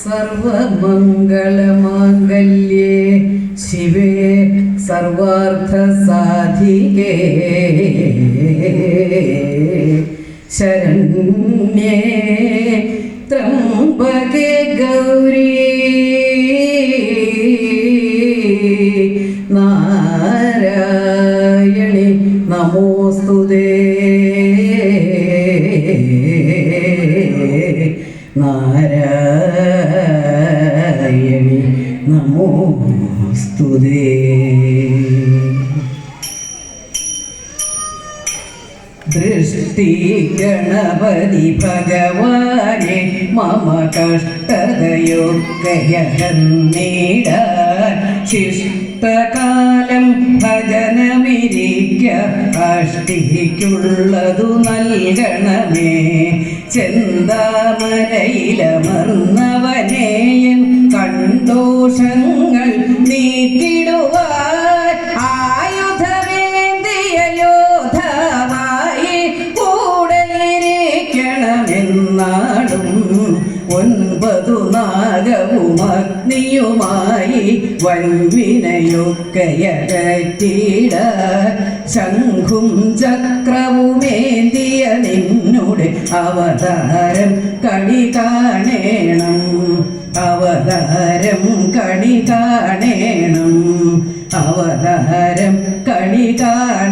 സർവമംഗളമാംഗല്യേ ശിവേ സർവാർത്ഥസാധികേ. ശരണ്യേ ത്രംബകേ ഗൗരീ. നാരായണി നമോസ്തുതേ. നാരായണി നമോസ്തുതേ ദൃഷ്ടി ഗണപതി ഭഗവാനെ മമ കഷ്ടതയൊക്കെയകന്നീടാൻ ശിഷ്ടകാലം ഭജനമിരിക്ക അഷ്ടിക്കുള്ളതു നൽകണമേ ചെന്താമരയിലമർന്നവനേയൻ കണ്ടോഷങ്ങൾ നീക്കിടുവാൻ കൂടെയിരിക്കണമെന്നാളും ഒൻപതു നാഗവും അഗ്നിയുമായി വൻവിനയൊക്കെയകറ്റിട. ശംഖും ചക്രവുമേന്തിയ നിന്നുടെ അവതാരം കണി കാണേണം. അവതാരം കണി കാണേണം. അവതാരം കണി കാണേണം